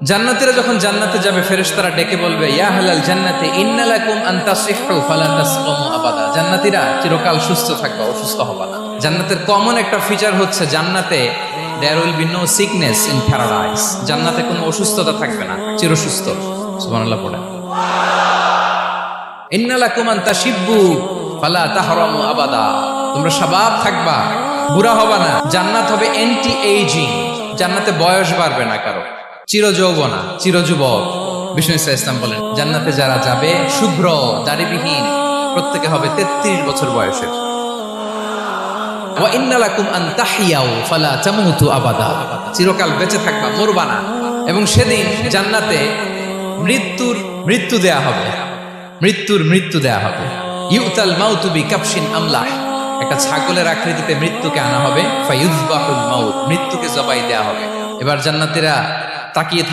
জান্নাতীরা যখন জান্নাতে যাবে, ফেরেশতারা ডেকে বলবে, ইয়া হালাল জান্নাতে ইন্নালাকুম ফালা তাসকামু আবাদা। জান্নাতীরা চিরকাল সুস্থ থাকবে, অসুস্থ হবে না। জান্নাতের কমন একটা ফিচার হচ্ছে জান্নাতে there will be no sickness in paradise জান্নাতে কোনো অসুস্থতা থাকবে না, চিরসুস্থ। সুবহানাল্লাহ পড়ে ইন্নালাকুম আন তাশিব্বু ফালা তাহরামু আবাদা। তোমরা শাবাব থাকবা, বুড়া হবা না। জান্নাত হবে এন্টি এইজিং জান্নাতে বয়স বাড়বে না কারও। চির যৌবনা চির যুবক বিষ্ণু ইসা ইসলাম বলেন, জান্নাতে যারা যাবে, শুভ্র, দাড়িবিহীন, প্রত্যেকে হবে তেত্রিশ বছর বয়সের। চিরকাল বেঁচে থাকবা, মরবা না। এবং সেদিন জান্নাতে মৃত্যুর মৃত্যু দেয়া হবে। মৃত্যুর মৃত্যু দেয়া হবে। ইউতাল মাউতু বি কাপশিন আমলাহ একটা ছাগলের আকৃতিতে মৃত্যুকে আনা হবে। মৃত্যুকে জবাই দেয়া হবে। এবার জান্নাতীরা তাকিয়ে